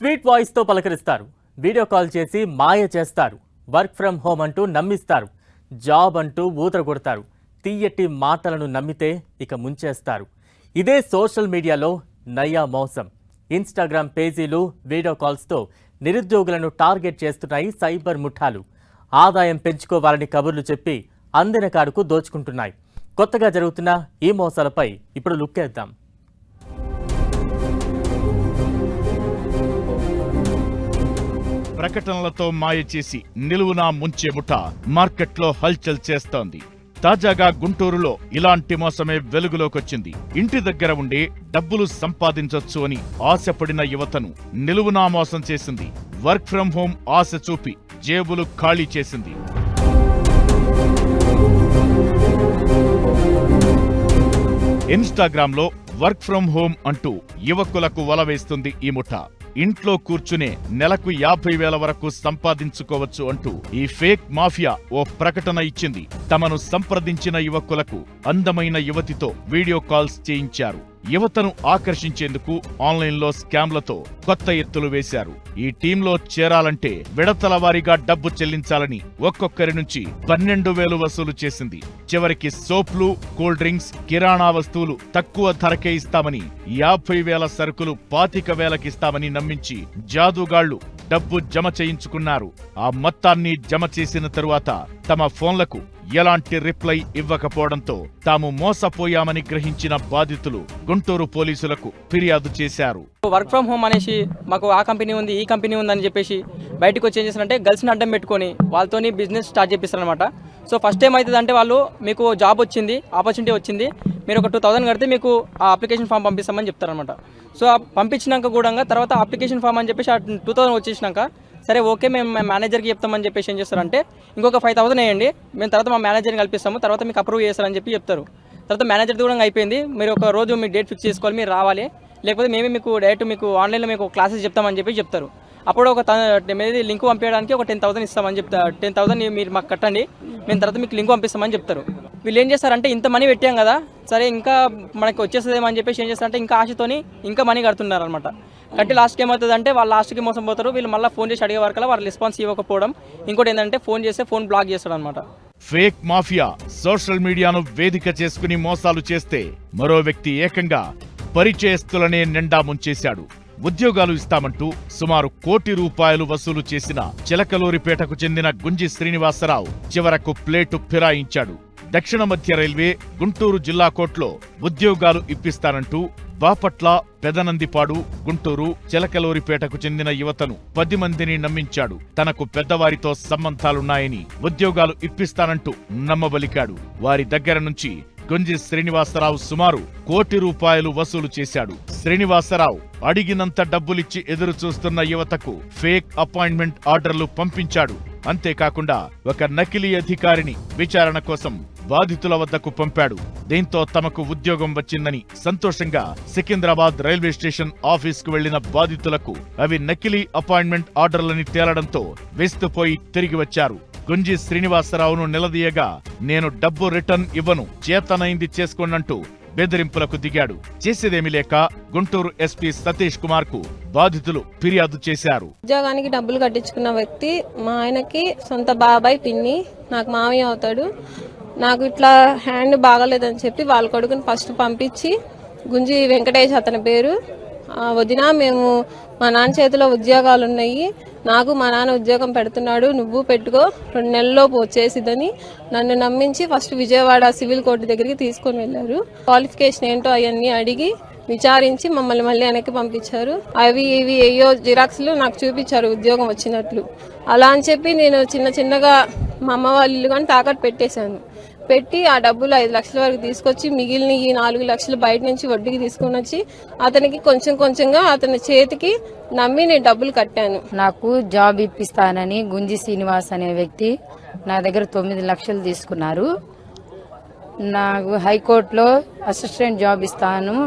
Sweet వాయిస్తో పలకరిస్తారు. Video call చేసి మాయ చేస్తారు. వర్క్ ఫ్రమ్ హోమ్ అంటూ నమ్మిస్తారు. జాబ్ అంటూ ఊతర కొడతారు తీయటి మాటలను నమ్మితే ఇక ముంచేస్తారు. ఇదే సోషల్ మీడియాలో నయా మోసం. ఇన్స్టాగ్రామ్ పేజీలు వీడియో కాల్స్తో నిరుద్యోగులను టార్గెట్ చేస్తున్నాయి సైబర్ ముఠాలు. ఆదాయం పెంచుకోవాలని కబుర్లు చెప్పి అందిన కాడుకు దోచుకుంటున్నాయి. కొత్తగా జరుగుతున్న ఈ మోసాలపై ఇప్పుడు లుక్కేద్దాం. ప్రకటనలతో మాయ చేసి నిలువునా ముంచే ముఠ మార్కెట్లో హల్చల్ చేస్తోంది. తాజాగా గుంటూరులో ఇలాంటి మోసమే వెలుగులోకొచ్చింది. ఇంటి దగ్గర ఉండి డబ్బులు సంపాదించొచ్చు అని ఆశపడిన యువతను నిలువునా మోసం చేసింది. వర్క్ ఫ్రం హోం ఆశ చూపి జేబులు ఖాళీ చేసింది. ఇన్స్టాగ్రామ్లో వర్క్ ఫ్రం హోం అంటూ యువకులకు వల వేస్తుంది ఈ ముఠ. ఇంట్లో కూర్చునే నెలకు యాభై వేల వరకు సంపాదించుకోవచ్చు అంటూ ఈ ఫేక్ మాఫియా ఓ ప్రకటన ఇచ్చింది. తమను సంప్రదించిన యువకులకు అందమైన యువతితో వీడియో కాల్స్ చేయించారు. యువతను ఆకర్షించేందుకు ఆన్లైన్లో స్కామ్లతో కొత్త ఎత్తులు వేశారు. ఈ టీంలో చేరాలంటే విడతల వారీగా డబ్బు చెల్లించాలని ఒక్కొక్కరి నుంచి పన్నెండు వేలు వసూలు చేసింది. చివరికి సోప్లు కూల్ డ్రింక్స్ కిరాణా వస్తువులు తక్కువ ధరకే ఇస్తామని యాభై వేల సరుకులు పాతిక వేలకిస్తామని నమ్మించి జాదుగాళ్ళు డబ్బు జమ చేయించుకున్నారు. ఆ మొత్తాన్ని జమ చేసిన తరువాత తమ ఫోన్లకు ఎలాంటి రిప్లై ఇవ్వకపోవడంతో తాము మోసపోయామని గ్రహించిన బాధితులు గుంటూరు పోలీసులకు ఫిర్యాదు చేశారు. వర్క్ ఫ్రం హోమ్ అనేసి మాకు ఆ కంపెనీ ఉంది ఈ కంపెనీ ఉంది అని చెప్పేసి బయటకు వచ్చి ఏం చేస్తారంటే గర్ల్స్ని అడ్డం పెట్టుకొని వాళ్ళతోని బిజినెస్ స్టార్ట్ చేపిస్తారనమాట సో ఫస్ట్ ఏం అవుతుంది అంటే వాళ్ళు మీకు జాబ్ వచ్చింది ఆపర్చునిటీ వచ్చింది మీరు ఒక టూ థౌసండ్ కడితే మీకు ఆ అప్లికేషన్ ఫామ్ పంపిస్తామని చెప్తారనమాట సో ఆ పంపించినాక కూడా తర్వాత అప్లికేషన్ ఫామ్ అని చెప్పేసి టూ థౌసండ్ వచ్చేసినాక సరే ఓకే మేము మా మేనేజర్కి చెప్తామని చెప్పేసి ఏం చేస్తారంటే ఇంకొక ఫైవ్ థౌసండ్ వేయండి మేము తర్వాత మా మేనేజర్ని కల్పిస్తాము తర్వాత మీకు అప్రూవ్ చేస్తారని చెప్పి చెప్తారు. తర్వాత మేనేజర్ కూడా అయిపోయింది మీరు ఒక రోజు మీ డేట్ ఫిక్స్ చేసుకోవాలి మీరు రావాలి లేకపోతే మేమే మీకు డైరెక్ట్ మీకు ఆన్లైన్లో మీకు క్లాసెస్ చెప్తామని చెప్పి చెప్తారు. అప్పుడు ఒక మీది లింక్ పంపించడానికి ఒక టెన్ థౌసండ్ ఇస్తామని చెప్తా టెన్ థౌసండ్ మీరు మాకు కట్టండి మేము తర్వాత మీకు లింక్ పంపిస్తామని చెప్తారు. వీళ్ళు ఏం చేస్తారంటే ఇంత మనీ పెట్టాం కదా సరే ఇంకా మనకి వచ్చేస్తుందేమని చెప్పేసి ఏం చేస్తారంటే ఇంకా ఆశతోని ఇంకా మనీ కడుతున్నారు అనమాట కట్టి లాస్ట్కి ఏమవుతుంది అంటే వాళ్ళు లాస్ట్కి మోసం పోతారు వీళ్ళు మళ్ళీ ఫోన్ చేసి అడిగే వరకు వాళ్ళు రెస్పాన్స్ ఇవ్వకపోవడం. ఇంకోటి ఏంటంటే ఫోన్ చేస్తే ఫోన్ బ్లాక్ చేస్తాడు అనమాట ఫేక్ మాఫియా సోషల్ మీడియాను వేదిక చేసుకుని మోసాలు చేస్తే మరో వ్యక్తి ఏకంగా పరిచయస్తులనే నిండా ముంచేశాడు. ఉద్యోగాలు ఇస్తామంటూ సుమారు కోటి రూపాయలు వసూలు చేసిన చిలకలూరిపేటకు చెందిన గుంజి శ్రీనివాసరావు చివరకు ప్లేటు ఫిరాయించాడు. దక్షిణ మధ్య రైల్వే గుంటూరు జిల్లా కోట్లో ఉద్యోగాలు ఇప్పిస్తారంటూ బాపట్ల పెదనందిపాడు గుంటూరు చిలకలూరిపేటకు చెందిన యువతను పది మందిని నమ్మించాడు. తనకు పెద్దవారితో సంబంధాలున్నాయని ఉద్యోగాలు ఇప్పిస్తానంటూ నమ్మబలికాడు. వారి దగ్గర నుంచి గుంజి శ్రీనివాసరావు సుమారు కోటి రూపాయలు వసూలు చేశాడు. శ్రీనివాసరావు అడిగినంత డబ్బులిచ్చి ఎదురు చూస్తున్న యువతకు ఫేక్ అపాయింట్మెంట్ ఆర్డర్లు పంపించాడు. అంతేకాకుండా ఒక నకిలీ అధికారిని విచారణ కోసం బాధితుల వద్దకు పంపాడు. దీంతో తమకు ఉద్యోగం వచ్చిందని సంతోషంగా సికింద్రాబాద్ రైల్వే స్టేషన్ ఆఫీస్కు వెళ్ళిన బాధితులకు అవి నకిలీ అపాయింట్మెంట్ ఆర్డర్లని తేలడంతో వేస్తుపోయి తిరిగి వచ్చారు. గుంజి శ్రీనివాసరావును నిలదీయగా నేను డబ్బు రిటర్న్ ఇవ్వను చేతనైంది చేసుకోనంటూ బెదిరింపులకు దిగాడు. చేసేదేమీ లేక గుంటూరు ఎస్పీ సతీష్ కుమార్కు బాధితులు ఫిర్యాదు చేశారు. ఉద్యోగానికి డబ్బులు కట్టించుకున్న వ్యక్తి మా ఆయనకి సొంత బాబాయ్ పిన్ని నాకు మామయ్య అవుతాడు. నాకు ఇట్లా హ్యాండ్ బాగాలేదని చెప్పి వాళ్ళ కొడుకుని ఫస్ట్ పంపించి గుంజి వెంకటేష్ అతని పేరు. వదిన మేము మా నాన్న చేతిలో ఉద్యోగాలు ఉన్నాయి నాకు మా నాన్న ఉద్యోగం పెడుతున్నాడు. నువ్వు పెట్టుకో. రెండు నెలల్లోపు వచ్చేసిదని నన్ను నమ్మించి ఫస్ట్ విజయవాడ సివిల్ కోర్టు దగ్గరికి తీసుకొని వెళ్ళారు. క్వాలిఫికేషన్ ఏంటో అవన్నీ అడిగి విచారించి మమ్మల్ని మళ్ళీ వెనక్కి పంపించారు. అవి ఇవి ఏయో జిరాక్స్లు నాకు చూపించారు ఉద్యోగం వచ్చినట్లు. అలా అని చెప్పి నేను చిన్న చిన్నగా మా అమ్మ వాళ్ళ ఇల్లు కానీ తాకట్టు పెట్టేశాను. పెట్టి ఆ డబ్బులు ఐదు లక్షల వరకు తీసుకొచ్చి మిగిలిన ఈ నాలుగు లక్షలు బయట నుంచి వడ్డీకి తీసుకొని వచ్చి అతనికి కొంచెం కొంచెంగా అతని చేతికి నమ్మి నేను డబ్బులు కట్టాను. నాకు జాబ్ ఇప్పిస్తానని గుంజి శ్రీనివాస్ అనే వ్యక్తి నా దగ్గర తొమ్మిది లక్షలు తీసుకున్నారు. నాకు హైకోర్టులో అసిస్టెంట్ జాబ్ ఇస్తాను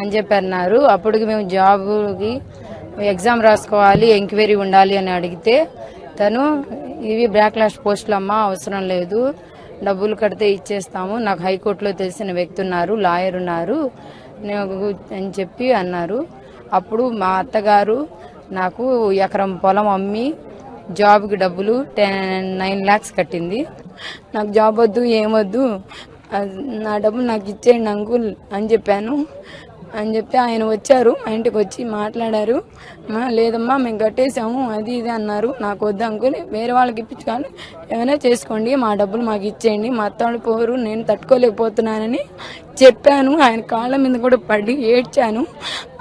అని చెప్పి అన్నారు అప్పటికి మేము జాబ్కి ఎగ్జామ్ రాసుకోవాలి ఎంక్వైరీ ఉండాలి అని అడిగితే తను ఇవి బ్యాక్లాష్ పోస్టులు అమ్మ అవసరం లేదు. డబ్బులు కడితే ఇచ్చేస్తాము. నాకు హైకోర్టులో తెలిసిన వ్యక్తి ఉన్నారు లాయర్ ఉన్నారు. అని చెప్పి అన్నారు. అప్పుడు మా అత్తగారు నాకు ఎకరం పొలం అమ్మి జాబ్కి డబ్బులు టెన్ నైన్ ల్యాక్స్ కట్టింది. నాకు జాబ్ వద్దు ఏమొద్దు నా డబ్బులు నాకు ఇచ్చేయండి అంకుల్ అని చెప్పాను. అని చెప్పి ఆయన వచ్చారు మా ఇంటికి వచ్చి మాట్లాడారు. "అమ్మా, లేదమ్మా మేము కట్టేసాము అది ఇది అన్నారు. నాకు వద్దు అంకుల్ వేరే వాళ్ళకి ఇప్పించుకొని ఏమైనా చేసుకోండి మా డబ్బులు మాకు ఇచ్చేయండి మా అత్తవాళ్ళు పోరు నేను తట్టుకోలేకపోతున్నానని చెప్పాను. ఆయన కాళ్ళ మీద కూడా పడి ఏడ్చాను.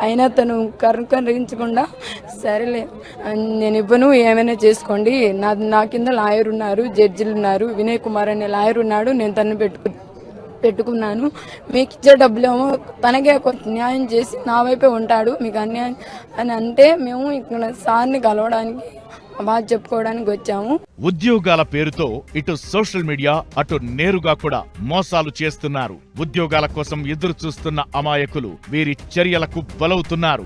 అయినా తను కరుకరించకుండా సరేలే నేను ఇవ్వను ఏమైనా చేసుకోండి. నా నా కింద లాయర్ ఉన్నారు జడ్జిలు ఉన్నారు వినయ్ కుమార్ అనే లాయర్ ఉన్నాడు నేను తను పెట్టుకు పెట్టుకున్నాను. మీకు ఇచ్చే డబ్బులేమో తనకే న్యాయం చేసి నా వైపే ఉంటాడు. మీకు అన్యాయం అని అంటే మేము ఇక్కడ సార్ని కలవడానికి బాధ చెప్పుకోవడానికి వచ్చాము. ఉద్యోగాల పేరుతో ఇటు సోషల్ మీడియా అటు నేరుగా కూడా మోసాలు చేస్తున్నారు. ఉద్యోగాల కోసం ఎదురు చూస్తున్న అమాయకులు వీరి చర్యలకు బలవుతున్నారు.